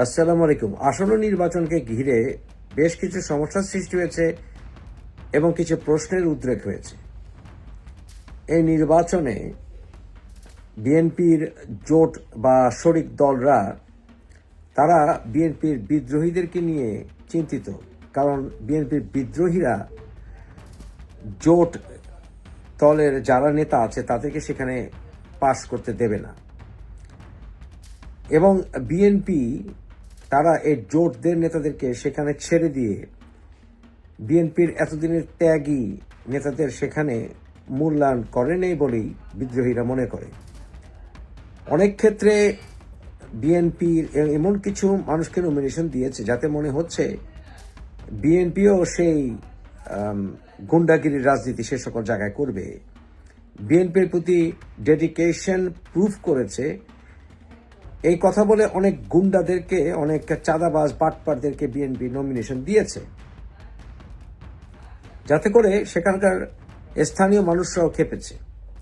আসসালামু আলাইকুম। আসন্ন নির্বাচনকে ঘিরে বেশ কিছু সমস্যার সৃষ্টি হয়েছে এবং কিছু প্রশ্নের উদ্রেক হয়েছে। এই নির্বাচনে বিএনপির জোট বা শরিক দলরা, তারা বিএনপির বিদ্রোহীদেরকে নিয়ে চিন্তিত। কারণ বিএনপির বিদ্রোহীরা জোট দলের যারা নেতা আছে, তাদেরকে সেখানে পাশ করতে দেবে না। এবং বিএনপি তারা এই জোটদের নেতাদেরকে সেখানে ছেড়ে দিয়ে বিএনপির এতদিনের ত্যাগী নেতাদের সেখানে মূল্যায়ন করে নেই বলেই বিদ্রোহীরা মনে করে। অনেক ক্ষেত্রে বিএনপির এমন কিছু মানুষকে নমিনেশন দিয়েছে যাতে মনে হচ্ছে বিএনপিও সেই গুন্ডাগিরির রাজনীতি সে সকল জায়গায় করবে। বিএনপির প্রতি ডেডিকেশন প্রুফ করেছে এই কথা বলে অনেক গুন্ডাদেরকে, অনেক চাঁদাবাজ, বাটপারদেরকে বিএনপি নমিনেশন দিয়েছে। যাতে করে সেখানকার স্থানীয় মানুষরাও খেপেছে।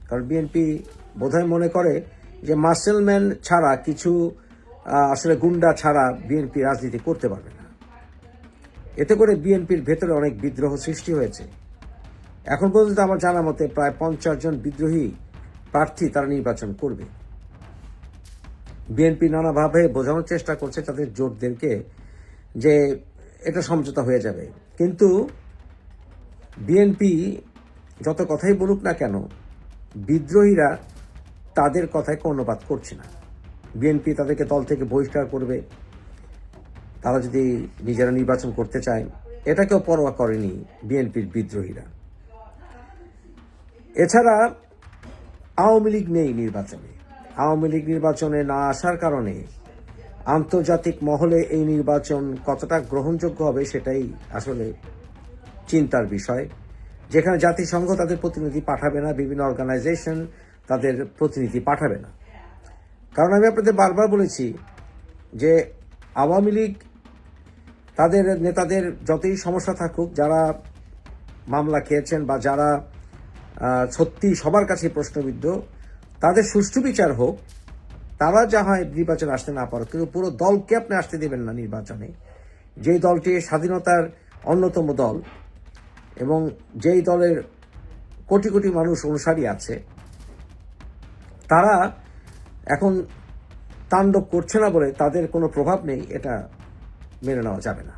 কারণ বিএনপি বোধহয় মনে করে যে মাসেলম্যান ছাড়া কিছু আসলে গুন্ডা ছাড়া বিএনপি রাজনীতি করতে পারবে না। এতে করে বিএনপির ভেতরে অনেক বিদ্রোহ সৃষ্টি হয়েছে। এখন পর্যন্ত আমার জানা মতে প্রায় পঞ্চাশ জন বিদ্রোহী প্রার্থী তারা নির্বাচন করবে। বিএনপি নানাভাবে বোঝানোর চেষ্টা করছে তাদের জোটদেরকে যে এটা সমঝোতা হয়ে যাবে। কিন্তু বিএনপি যত কথাই বলুক না কেন, বিদ্রোহীরা তাদের কথায় কর্ণপাত করছে না। বিএনপি তাদেরকে দল থেকে বহিষ্কার করবে। তারা যদি নিজেরা নির্বাচন করতে চায়, এটাকেও পরোয়া করেনি বিএনপির বিদ্রোহীরা। এছাড়া আওয়ামী লীগ নেই নির্বাচনে। আওয়ামী লীগ নির্বাচনে না আসার কারণে আন্তর্জাতিক মহলে এই নির্বাচন কতটা গ্রহণযোগ্য হবে সেটাই আসলে চিন্তার বিষয়। যেখানে জাতিসংঘ তাদের প্রতিনিধি পাঠাবে না, বিভিন্ন অর্গানাইজেশন তাদের প্রতিনিধি পাঠাবে না। কারণ আমি আপনাদের বারবার বলেছি যে আওয়ামী লীগ তাদের নেতাদের যতই সমস্যা থাকুক, যারা মামলা খেয়েছেন বা যারা সত্যি সবার কাছে প্রশ্নবিদ্ধ তাদের সুষ্ঠু বিচার হোক, তারা যা হয় নির্বাচনে আসতে না পারো কিন্তু পুরো দলকে আপনি আসতে দেবেন না নির্বাচনে। যেই দলটি স্বাধীনতার অন্যতম দল এবং যেই দলের কোটি কোটি মানুষ অনুসারী আছে, তারা এখন তাণ্ডব করছে না বলে তাদের কোনো প্রভাব নেই, এটা মেনে নেওয়া যাবে না।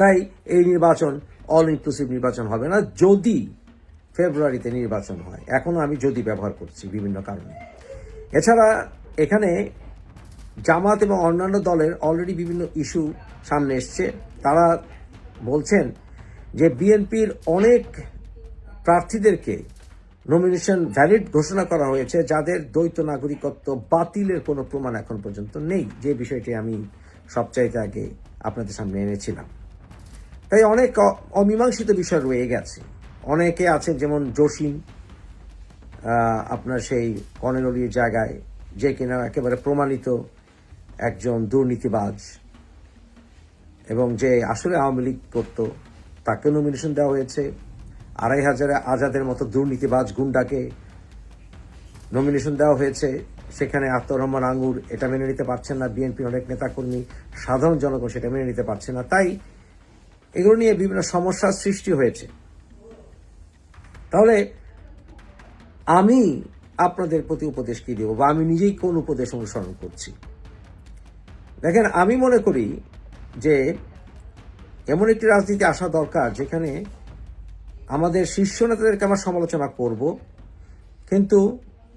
তাই এই নির্বাচন অল ইনক্লুসিভ নির্বাচন হবে না। যদি ফেব্রুয়ারিতে নির্বাচন হয়। এখনও আমি যদি ব্যবহার করছি বিভিন্ন কারণে। এছাড়া এখানে জামাত এবং অন্যান্য দলের অলরেডি বিভিন্ন ইস্যু সামনে এসছে। তারা বলছেন যে বিএনপির অনেক প্রার্থীদেরকে নমিনেশন ভ্যালিড ঘোষণা করা হয়েছে, যাদের দ্বৈত নাগরিকত্ব বাতিলের কোনো প্রমাণ এখন পর্যন্ত নেই। যে বিষয়টি আমি সবচাইতে আগে আপনাদের সামনে এনেছিলাম। তাই অনেক অমীমাংসিত বিষয় রয়ে গেছে। অনেকে আছে যেমন জসিম আপনার সেই কনেরলির জায়গায়, যে কিনা একেবারে প্রমাণিত একজন দুর্নীতিবাজ এবং যে আসলে আওয়ামী লীগ করত, তাকে নমিনেশন দেওয়া হয়েছে। আড়াই হাজারে আজাদের মতো দুর্নীতিবাজ গুন্ডাকে নমিনেশন দেওয়া হয়েছে। সেখানে আত্মর রহমান আঙ্গুর এটা মেনে নিতে পারছেন না বিএনপি অনেক নেতাকর্মী, সাধারণ জনগণ সেটা মেনে নিতে পারছে না। তাই এগুলো নিয়ে বিভিন্ন সমস্যার সৃষ্টি হয়েছে। তাহলে আমি আপনাদের প্রতি উপদেশ কি দেব? বা আমি নিজেই কোন উপদেশ অনুসরণ করছি? দেখেন, আমি মনে করি যে এমন একটি রাজনীতি আসা দরকার যেখানে আমাদের শীর্ষ নেতাদেরকে আমরা সমালোচনা করব, কিন্তু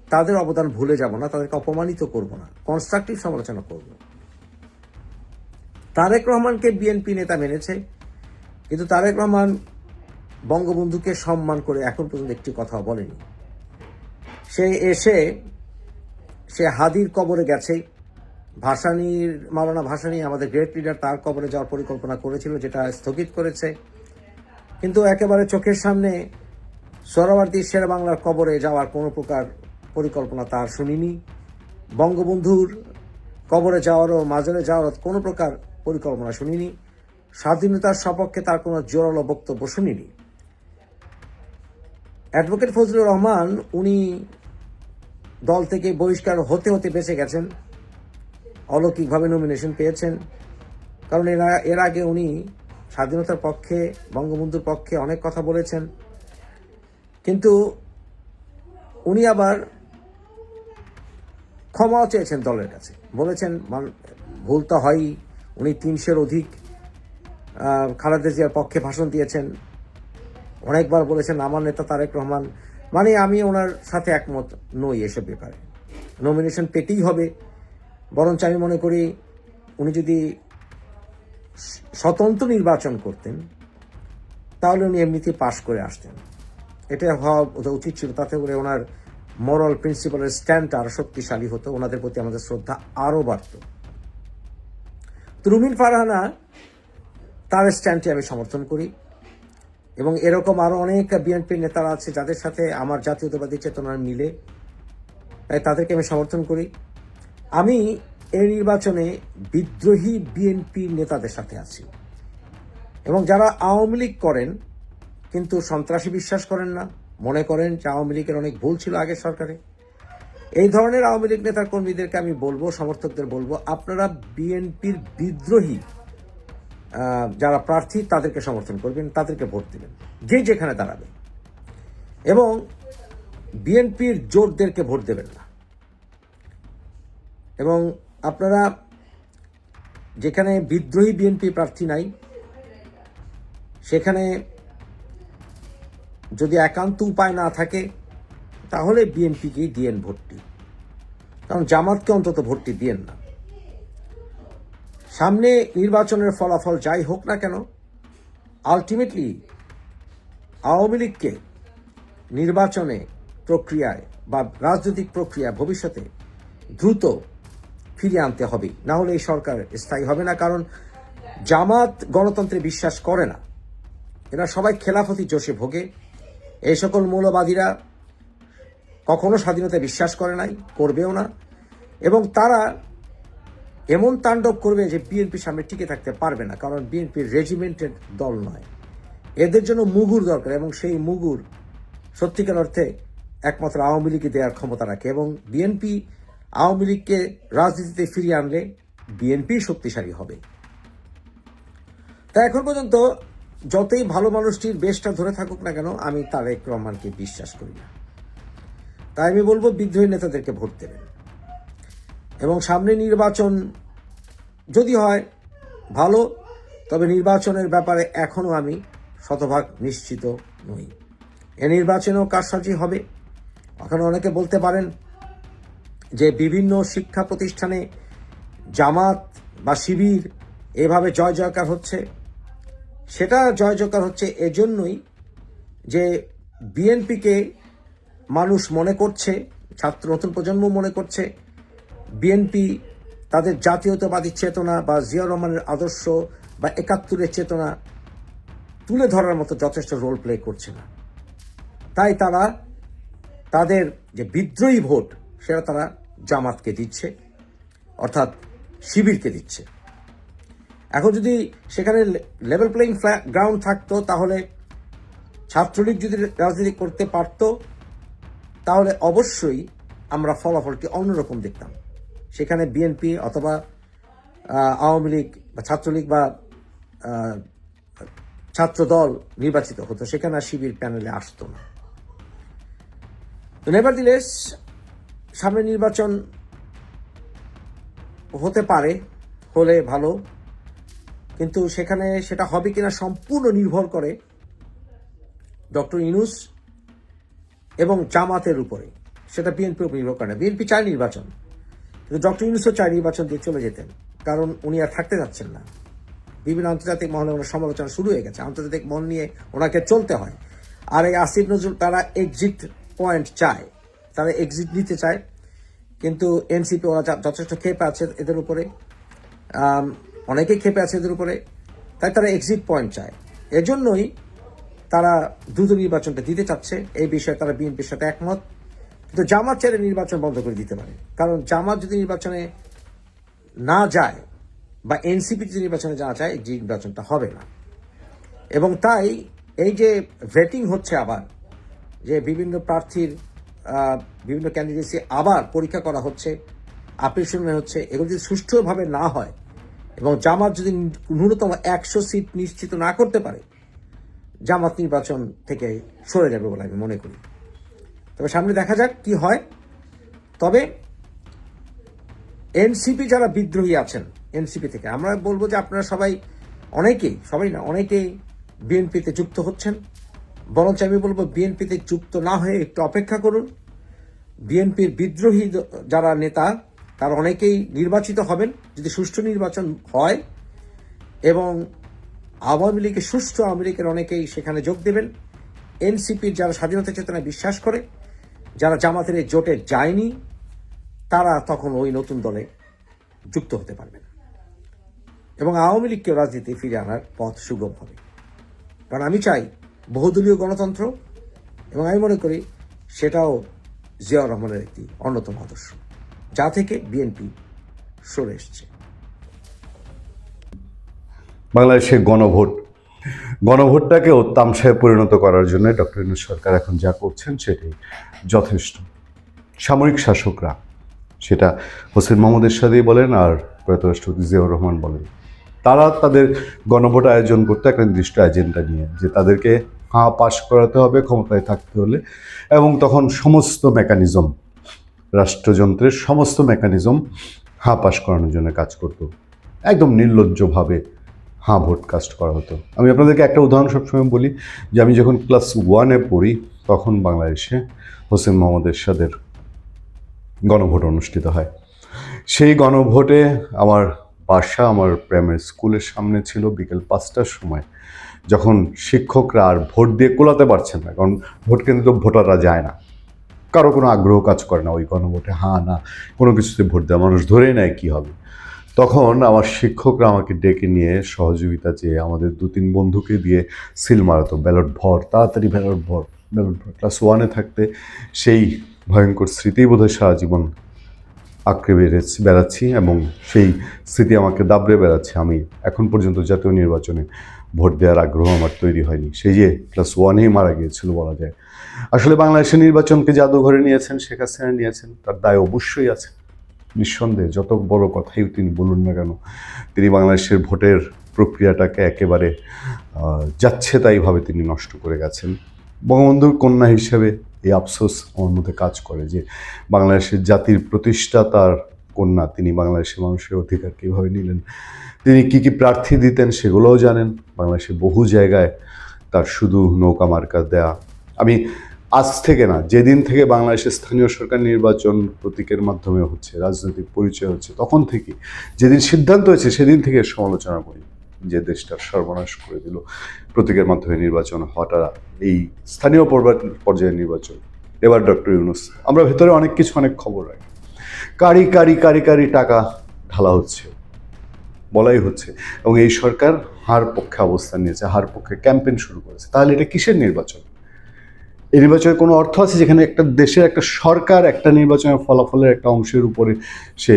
তাদের অবদান ভুলে যাব না, তাদেরকে অপমানিত করব না কনস্ট্রাকটিভ সমালোচনা করব। তারেক রহমানকে বিএনপি নেতা মেনেছে, কিন্তু তারেক রহমান বঙ্গবন্ধুকে সম্মান করে এখন পর্যন্ত একটি কথা বলেনি। সে এসে, সে হাদির কবরে গেছে। ভাসানির, মাওলানা ভাসানি আমাদের গ্রেট লিডার তার কবরে যাওয়ার পরিকল্পনা করেছিল, যেটা স্থগিত করেছে। কিন্তু একেবারে চোখের সামনে সরাবর্তী শের বাংলার কবরে যাওয়ার কোনো প্রকার পরিকল্পনা তার শুনিনি। বঙ্গবন্ধুর কবরে যাওয়ারও, মাজারে যাওয়ারও কোনো প্রকার পরিকল্পনা শুনিনি। স্বাধীনতার সপক্ষে তার কোনো জোরালো বক্তব্য শুনিনি। অ্যাডভোকেট ফজলুর রহমান, উনি দল থেকে বহিষ্কার হতে হতে বেঁচে গেছেন, অলৌকিকভাবে নমিনেশন পেয়েছেন, কারণ এরা, এর আগে উনি স্বাধীনতার পক্ষে, বঙ্গবন্ধুর পক্ষে অনেক কথা বলেছেন। কিন্তু উনি আবার ক্ষমাও চেয়েছেন দলের কাছে। বলেছেন ভুল তো হয়ই, উনি তিনশের অধিক খালেদা জিয়ার পক্ষে ভাষণ দিয়েছেন। অনেকবার বলেছেন, আমার নেতা তারেক রহমান মানে আমি ওনার সাথে একমত নই এসব ব্যাপারে। নমিনেশন পেতেই হবে। বরঞ্চ আমি মনে করি, উনি যদি স্বতন্ত্র নির্বাচন করতেন, তাহলে উনি এমনিতেই পাশ করে আসতেন। এটা হওয়া উচিত ছিল, তাতে করে ওনার মরাল প্রিন্সিপালের স্ট্যান্ডটা আরও শক্তিশালী হতো, ওনাদের প্রতি আমাদের শ্রদ্ধা আরও বাড়ত। তো রুমিন ফারহানা, তার স্ট্যান্ডটি আমি সমর্থন করি। এবং এরকম আরও অনেক বিএনপির নেতারা আছে যাদের সাথে আমার জাতীয়তাবাদী চেতনার মিলে। তাই তাদেরকে আমি সমর্থন করি। আমি এই নির্বাচনে বিদ্রোহী বিএনপি নেতাদের সাথে আছি। এবং যারা আওয়ামী লীগ করেন, কিন্তু সন্ত্রাসী বিশ্বাস করেন না, মনে করেন যে আওয়ামী লীগের অনেক ভুল ছিল আগের সরকারে। এই ধরনের আওয়ামী লীগ নেতার কর্মীদেরকে আমি বলব, সমর্থকদের বলব, আপনারা বিএনপির বিদ্রোহী যারা প্রার্থী, তাদেরকে সমর্থন করবেন, তাদেরকে ভোট দেবেন। যে যেখানে দাঁড়াবে। এবং বিএনপির জোরদেরকে ভোট দেবেন না। এবং আপনারা যেখানে বিদ্রোহী বিএনপি প্রার্থী নাই, সেখানে যদি একান্ত উপায় না থাকে, তাহলে বিএনপিকেই দিয়েন ভোটটি। কারণ জামাতকে অন্তত ভোটটি দিয়েন না। সামনে নির্বাচনের ফলাফল যাই হোক না কেন আলটিমেটলি আওয়ামী লীগকে নির্বাচনে প্রক্রিয়ায় বা রাজনৈতিক প্রক্রিয়া ভবিষ্যতে দ্রুত ফিরিয়ে আনতে হবে। না হলে এই সরকার স্থায়ী হবে না, কারণ জামাত গণতন্ত্রে বিশ্বাস করে না। এরা সবাই খেলাফতি জোশে ভোগে। এই সকল মৌলবাদীরা কখনো স্বাধীনতায় বিশ্বাস করে নাই, করবেও না। এবং তারা এমন তাণ্ডব করবে যে বিএনপি সামনে টিকে থাকতে পারবে না, কারণ বিএনপির রেজিমেন্টের দল নয়। এদের জন্য মুগুর দরকার, এবং সেই মুগুর সত্যিকার অর্থে একমাত্র আওয়ামী লীগকে দেওয়ার ক্ষমতা রাখে, এবং বিএনপি আওয়ামী লীগকে রাজনীতিতে ফিরিয়ে আনলে বিএনপি শক্তিশালী হবে। তা এখন পর্যন্ত যতই ভালো মানুষটির বেশটা ধরে থাকুক না কেন, আমি তারেক রহমানকে বিশ্বাস করি না। তাই আমি বলব, বিদ্রোহী নেতাদেরকে ভোট দেবেন। এবং সামনে নির্বাচন যদি হয় ভালো, তবে নির্বাচনের ব্যাপারে এখনও আমি শতভাগ নিশ্চিত নই। এ নির্বাচনেও কারসাজি হবে। এখন অনেকে বলতে পারেন যে বিভিন্ন শিক্ষা প্রতিষ্ঠানে জামাত বা শিবির এভাবে জয় জয়কার হচ্ছে। সেটা জয় জয়কার হচ্ছে এজন্যই যে বিএনপিকে মানুষ মনে করছে, ছাত্র, নতুন প্রজন্ম মনে করছে বিএনপি তাদের জাতীয়তাবাদী চেতনা বা জিয়া রহমানের আদর্শ বা একাত্তরের চেতনা তুলে ধরার মতো যথেষ্ট রোল প্লে করছে না। তাই তারা তাদের যে বিদ্রোহী ভোট, সেটা তারা জামাতকে দিচ্ছে, অর্থাৎ শিবিরকে দিচ্ছে। এখন যদি সেখানে লেভেল প্লেইং গ্রাউন্ড থাকতো, তাহলে ছাত্রলীগ যদি রাজনীতি করতে পারতো, তাহলে অবশ্যই আমরা ফলাফলটি অন্যরকম দেখতাম। সেখানে বিএনপি অথবা আওয়ামী লীগ বা ছাত্রলীগ বা ছাত্র দল নির্বাচিত হতো, সেখানে আর শিবির প্যানেলে আসতো না। তো নেভার দিলেস সামনে নির্বাচন হতে পারে, হলে ভালো, কিন্তু সেখানে সেটা হবে কিনা সম্পূর্ণ নির্ভর করে ডক্টর ইনুস এবং জামাতের উপরে। সেটা বিএনপির উপর নির্ভর করে না। বিএনপি চায় নির্বাচন। কিন্তু ডক্টর ইউনুসও চায় নির্বাচন দিয়ে চলে যেতেন। কারণ উনি আর থাকতে যাচ্ছেন না। বিভিন্ন আন্তর্জাতিক মহলে ওনার সমালোচনা শুরু হয়ে গেছে। আন্তর্জাতিক মন নিয়ে ওনাকে চলতে হয়। আর এই আসিফ নজরুল, তারা এক্সিট পয়েন্ট চায়। তারা এক্সিট নিতে চায়। কিন্তু এনসিপি ওরা যথেষ্ট ক্ষেপে আছে এদের উপরে। অনেকেই ক্ষেপে আছে এদের উপরে। তাই তারা এক্সিট পয়েন্ট চায়। এজন্যই তারা দ্রুত নির্বাচনটা দিতে চাচ্ছে। এই বিষয়ে তারা বিএনপির সাথে একমত। কিন্তু জামাত চাইলে নির্বাচন বন্ধ করে দিতে পারে। কারণ জামাত যদি নির্বাচনে না যায় বা এনসিপি যদি নির্বাচনে যাওয়া যায়, এই নির্বাচনটা হবে না। এবং তাই এই যে ভেটিং হচ্ছে আবার, যে বিভিন্ন প্রার্থীর বিভিন্ন ক্যান্ডিডেটসি আবার পরীক্ষা করা হচ্ছে আপেক্ষিক হচ্ছে, এগুলো যদি সুষ্ঠুভাবে না হয় এবং জামাত যদি ন্যূনতম একশো সিট নিশ্চিত না করতে পারে, জামাত নির্বাচন থেকে সরে যাবে বলে আমি মনে করি। তবে সামনে দেখা যাক কি হয়। তবে এনসিপি যারা বিদ্রোহী আছেন, এনসিপি থেকে, আমরা বলব যে আপনারা সবাই, অনেকেই, সবাই না, অনেকেই বিএনপিতে যুক্ত হচ্ছেন। বরঞ্চ আমি বলব বিএনপিতে যুক্ত না হয়ে একটু অপেক্ষা করুন। বিএনপির বিদ্রোহী যারা নেতা, তারা অনেকেই নির্বাচিত হবেন, যদি সুষ্ঠু নির্বাচন হয়। এবং আওয়ামী লীগের সুষ্ঠু আওয়ামী লীগের অনেকেই সেখানে যোগ দেবেন। এনসিপির যারা স্বাধীনতা চেতনায় বিশ্বাস করে যারা জামাতের এই জোটে যায়নি, তারা তখন ওই নতুন দলে যুক্ত হতে পারবে না। এবং আওয়ামী লীগকেও রাজনীতি ফিরে আনার পথ সুগম হবে। কারণ আমি চাই বহুদলীয় গণতন্ত্র, এবং আমি মনে করি সেটাও জিয়াউর রহমানের একটি অন্যতম আদর্শ, যা থেকে বিএনপি সরে এসছে। বাংলাদেশে গণভোট গণভোটটাকেও তামসায় পরিণত করার জন্য ডক্টর ইউনুস সরকার এখন যা করছেন সেটাই যথেষ্ট। সামরিক শাসকরা, সেটা হোসেন মোহাম্মদ এরশাদি বলেন আর প্রয়াত রাষ্ট্রপতি জিয়াউর রহমান বলেন, তারা তাদের গণভোট আয়োজন করতে একটা নির্দিষ্ট এজেন্ডা নিয়ে, যে তাদেরকে হাঁ পাশ করাতে হবে, ক্ষমতায় থাকতে হলে, এবং তখন সমস্ত মেকানিজম রাষ্ট্রযন্ত্রের সমস্ত মেকানিজম হাঁ পাশ করানোর জন্য কাজ করতো। একদম নির্লজ্জভাবে হাঁ ভোট কাস্ট করা হতো। আমি আপনাদেরকে একটা উদাহরণ সবসময় বলি যে আমি যখন ক্লাস ওয়ানে পড়ি, তখন বাংলাদেশে হোসেন মোহাম্মদ এরশাদের গণভোট অনুষ্ঠিত হয়। সেই গণভোটে আমার বাসা, আমার প্রাইমারি স্কুলের সামনে ছিল বিকেল পাঁচটার সময়। যখন শিক্ষকরা আর ভোট দিয়ে কোলাতে পারছেন না, কারণ ভোট কেন্দ্রে তো ভোটাররা যায় না। কারও কোনো আগ্রহ কাজ করে না ওই গণভোটে। হ্যাঁ না, কোনো কিছুতে ভোট দেওয়া মানুষ ধরেই নেয় কী হবে। তখন আমার শিক্ষকরা আমাকে ডেকে নিয়ে সহযোগিতা চেয়ে আমাদের দু তিন বন্ধুকে দিয়ে সিল মারাতো ব্যালট ভর, তাড়াতাড়ি ব্যালট ভর ব্যালট ভর। ক্লাস ওয়ানে থাকতে সেই ভয়ঙ্কর স্মৃতি বোধহয় সারা জীবন আঁকড়ে বেড়েছি, বেড়াচ্ছি এবং সেই স্মৃতি আমাকে দাবড়ে বেড়াচ্ছে। আমি এখন পর্যন্ত জাতীয় নির্বাচনে ভোট দেওয়ার আগ্রহ আমার তৈরি হয়নি। সেই যে ক্লাস ওয়ানেই মারা গিয়েছিল বলা যায়। আসলে বাংলাদেশের নির্বাচনকে জাদুঘরে নিয়েছেন, শেখ হাসিনা নিয়েছেন, তার দায় অবশ্যই আছে। নিঃসন্দেহে যত বড় কথাই তিনি বলুন না কেন, তিনি বাংলাদেশের ভোটের প্রক্রিয়াটাকে একেবারে যাচ্ছে তাইভাবে তিনি নষ্ট করে গেছেন। বঙ্গবন্ধুর কন্যা হিসেবে এই আফসোস আমার মধ্যে কাজ করে যে বাংলাদেশের জাতির প্রতিষ্ঠাতার কন্যা, তিনি বাংলাদেশের মানুষের অধিকার কীভাবে নিলেন। তিনি কি কি প্রার্থী দিতেন সেগুলোও জানেন। বাংলাদেশের বহু জায়গায় তার শুধু নৌকা মার্কা দেয়া। আমি আজ থেকে না, যেদিন থেকে বাংলাদেশের স্থানীয় সরকার নির্বাচন প্রতীকের মাধ্যমে হচ্ছে, রাজনৈতিক পরিচয় হচ্ছে, তখন থেকে, যেদিন সিদ্ধান্ত হয়েছে সেদিন থেকে সমালোচনা করি, যে দেশটার সর্বনাশ করে দিল। প্রতীকের মাধ্যমে নির্বাচন হওয়াটা এই স্থানীয় পর্যায়ের নির্বাচন। এবার ডক্টর ইউনুস, আমরা ভেতরে অনেক কিছু, অনেক খবর রাখি। কারি কারি কারি কারি টাকা ঢালা হচ্ছে, বলাই হচ্ছে, এবং এই সরকার হার পক্ষে অবস্থান নিয়েছে, হার পক্ষে ক্যাম্পেইন শুরু করেছে। তাহলে এটা কিসের নির্বাচন? এই নির্বাচনের কোনো অর্থ আছে? যেখানে একটা দেশের একটা সরকার একটা নির্বাচনের ফলাফলের একটা অংশের উপরে সে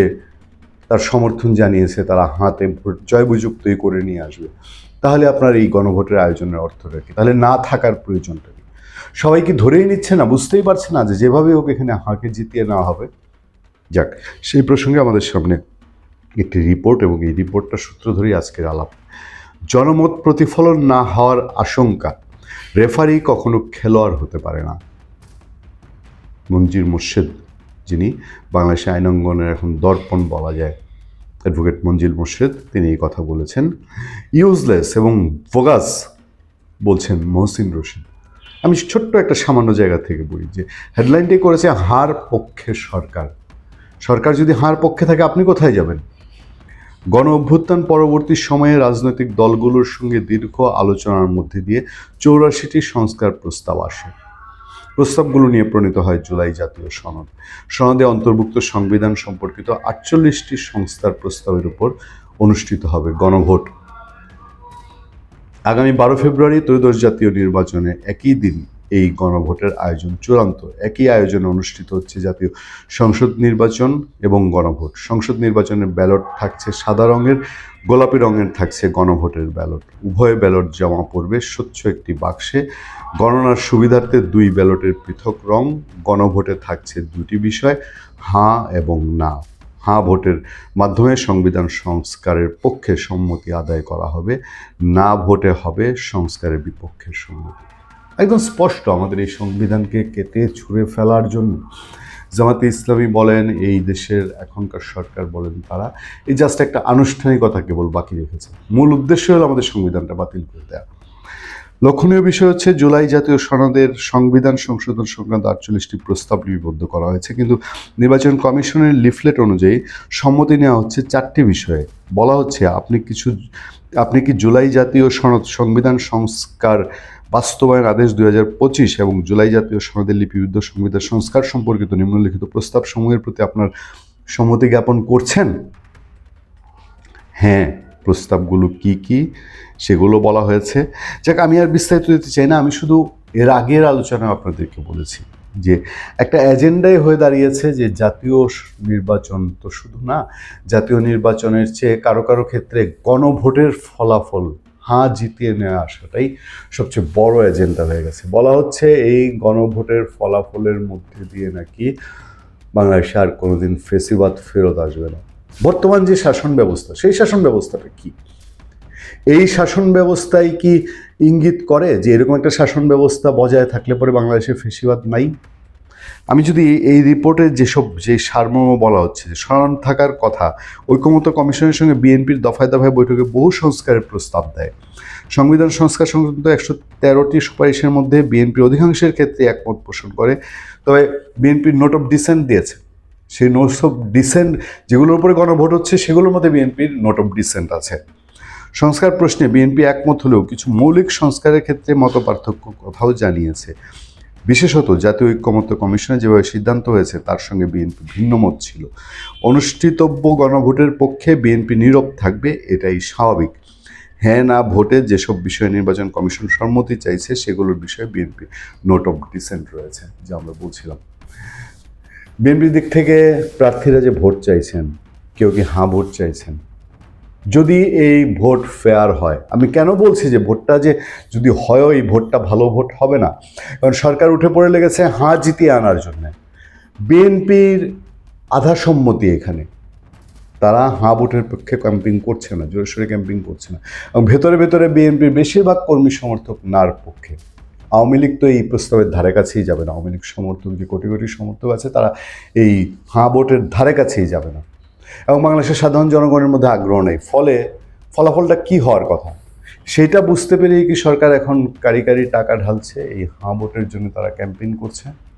তার সমর্থন জানিয়েছে, তারা হাতে ভোট জয় বুযুক্তই করে নিয়ে আসবে। তাহলে আপনার এই গণভোটের আয়োজনের অর্থটা কি? তাহলে না থাকার প্রয়োজনটা কি? সবাই কি ধরেই নিচ্ছে না? বুঝতেই পারছে না যে যেভাবে হোক এখানে হাঁকে জিতিয়ে নেওয়া হবে। যাক, সেই প্রসঙ্গে আমাদের সামনে একটি রিপোর্ট এবং এই রিপোর্টটা সূত্র ধরেই আজকের আলাপ। জনমত প্রতিফলন না হওয়ার আশঙ্কা। রেফারি কখনো খেলোয়াড় হতে পারে না। মঞ্জির মোর্শেদ, যিনি বাংলাদেশে আইনাঙ্গনের এখন দর্পণ বলা যায়। অ্যাডভোকেট মঞ্জিল মোর্শেদ, তিনি এই কথা বলেছেন। ইউজলেস এবং বোগাস বলছেন মহসিন রশিদ। আমি ছোট্ট একটা সামান্য জায়গা থেকে বলি যে, হেডলাইনটি করেছে হার পক্ষে সরকার। সরকার যদি হার পক্ষে থাকে, আপনি কোথায় যাবেন? গণ অভ্যুত্থান পরবর্তী সময়ে রাজনৈতিক দলগুলোর সঙ্গে দীর্ঘ আলোচনার মধ্যে দিয়ে চৌরাশিটি সংস্কার প্রস্তাব আসে। প্রস্তাবগুলো নিয়ে প্রণীত হয় জুলাই জাতীয় সনদ। সনদে অন্তর্ভুক্ত সংবিধান সম্পর্কিত আটচল্লিশটি সংস্থার প্রস্তাবের উপর অনুষ্ঠিত হবে গণভোট। আগামী বারো ফেব্রুয়ারি ত্রয়োদশ জাতীয় নির্বাচনে একই দিন এই গণভোটের আয়োজন চূড়ান্ত। একই আয়োজনে অনুষ্ঠিত হচ্ছে জাতীয় সংসদ নির্বাচন এবং গণভোট। সংসদ নির্বাচনের ব্যালট থাকছে সাদা রঙের, গোলাপি রঙের থাকছে গণভোটের ব্যালট। উভয় ব্যালট জমা পড়বে স্বচ্ছ একটি বাক্সে। গণনার সুবিধার্থে দুই ব্যালটের পৃথক রং, গণভোটে থাকছে দুটি বিষয়, হাঁ এবং না। হাঁ ভোটের মাধ্যমে সংবিধান সংস্কারের পক্ষে সম্মতি আদায় করা হবে, না ভোটে হবে সংস্কারের বিপক্ষের সম্মতি। একদম স্পষ্ট আমাদের এই সংবিধানকে কেটে ছুঁড়ে ফেলার জন্য। জামাতে ইসলামী বলেন, এই দেশের এখনকার সরকার বলেন তারা, এই জাস্ট একটা আনুষ্ঠানিকতা কেবল বাকি রেখেছে। মূল উদ্দেশ্য হলো আমাদের সংবিধানটা বাতিল করে দেওয়া লক্ষণীয় বিষয় হচ্ছে, জুলাই জাতীয় সনদের সংবিধান সংশোধন সংক্রান্ত আটচল্লিশটি প্রস্তাব লিপিবদ্ধ করা হয়েছে। কিন্তু নির্বাচন কমিশনের লিফলেট অনুযায়ী সম্মতি নেওয়া হচ্ছে চারটি বিষয়ে। বলা হচ্ছে, আপনি কিছু, আপনি কি জুলাই জাতীয় সনদ সংবিধান সংস্কার বাস্তবায়ন আদেশ দুই হাজার পঁচিশ এবং জুলাই জাতীয় সনদের লিপিবদ্ধ সংবিধান সংস্কার সম্পর্কিত নিম্নলিখিত প্রস্তাব সমূহের প্রতি আপনার সম্মতি জ্ঞাপন করছেন? হ্যাঁ প্রস্তাবগুলো কি কি সেগুলো বলা হয়েছে। যাক, আমি আর বিস্তারিত দিতে চাই না, আমি শুধু এর আগের আলোচনায় আপনাদেরকে বলেছি যে একটা এজেন্ডাই হয়ে দাঁড়িয়েছে যে জাতীয় নির্বাচন তো শুধু না, জাতীয় নির্বাচনের চেয়ে কারও কারও ক্ষেত্রে গণভোটের ফলাফল হাঁ জিতিয়ে নেওয়া আসাটাই সবচেয়ে বড় এজেন্ডা হয়ে গেছে। বলা হচ্ছে এই গণভোটের ফলাফলের মধ্যে দিয়ে নাকি বাংলাদেশে আর কোনোদিন ফেসিবাদ ফেরত আসবে না। বর্তমান যে শাসন ব্যবস্থা, সেই শাসন ব্যবস্থাটা কি? এই শাসন ব্যবস্থায় কি ইঙ্গিত করে যে এরকম একটা শাসন ব্যবস্থা বজায় থাকলে পরে বাংলাদেশে ফেসিবাদ নাই? আমি যদি এই রিপোর্টে যেসব যে সারমর্ম বলা হচ্ছে, যে স্মরণ থাকার কথা, ঐকমত্য কমিশনের সঙ্গে বিএনপির দফায় দফায় বৈঠকে বহু সংস্কারের প্রস্তাব দেয়। সংবিধান সংস্কার সংক্রান্ত একশো তেরোটি সুপারিশের মধ্যে বিএনপি অধিকাংশের ক্ষেত্রে একমত পোষণ করে। তবে বিএনপির নোট অফ ডিসেন্ট দিয়েছে। সেই নোটস অফ ডিসেন্ট যেগুলোর উপরে গণভোট হচ্ছে, সেগুলোর মধ্যে বিএনপির নোট অফ ডিসেন্ট আছে। সংস্কার প্রশ্নে বিএনপি একমত হলেও কিছু মৌলিক সংস্কারের ক্ষেত্রে মত পার্থক্য কথাও জানিয়েছে। বিশেষত জাতীয় ঐক্যমত্য কমিশনে যেভাবে সিদ্ধান্ত হয়েছে, তার সঙ্গে বিএনপি ভিন্নমত ছিল। অনুষ্ঠিতব্য গণভোটের পক্ষে বিএনপি নীরব থাকবে, এটাই স্বাভাবিক। হ্যাঁ না, ভোটে যেসব বিষয়ে নির্বাচন কমিশন সম্মতি চাইছে, সেগুলোর বিষয়ে বিএনপি নোট অফ ডিসেন্ট রয়েছে, যা আমরা বলছিলাম। বিএনপির দিক থেকে প্রার্থীরা যে ভোট চাইছেন, কেউ কি হাঁ ভোট চাইছেন? যদি এই ভোট ফেয়ার হয়, আমি কেন বলছি যে ভোটটা যে যদি হয়, এই ভোটটা ভালো ভোট হবে না? কারণ সরকার উঠে পড়ে লেগেছে হাঁ জিতিয়ে আনার জন্য। বিএনপির আধা সম্মতি এখানে। তারা হাঁ ভোটের পক্ষে ক্যাম্পিং করছে না জোরেশোরে ক্যাম্পিং করছে না। এবং ভেতরে ভেতরে বিএনপির বেশিরভাগ কর্মী সমর্থক নার পক্ষে। আওয়ামী লীগ তো এই প্রস্তাবের ধারে কাছেই যাবে না। আওয়ামী লীগ সমর্থক যে কোটি কোটি সমর্থক আছে, তারা এই হাঁ ভোটের ধারে কাছেই যাবে না। এবং বাংলাদেশের সাধারণ জনগণের মধ্যে আগ্রহ নেই। ফলে ফলাফলটা কি হওয়ার কথা? সেটা বুঝতে পেরেই কি সরকার এখন কারি কারি টাকা ঢালছে? এই হাঁ ভোটের জন্য তারা ক্যাম্পেইন করছে।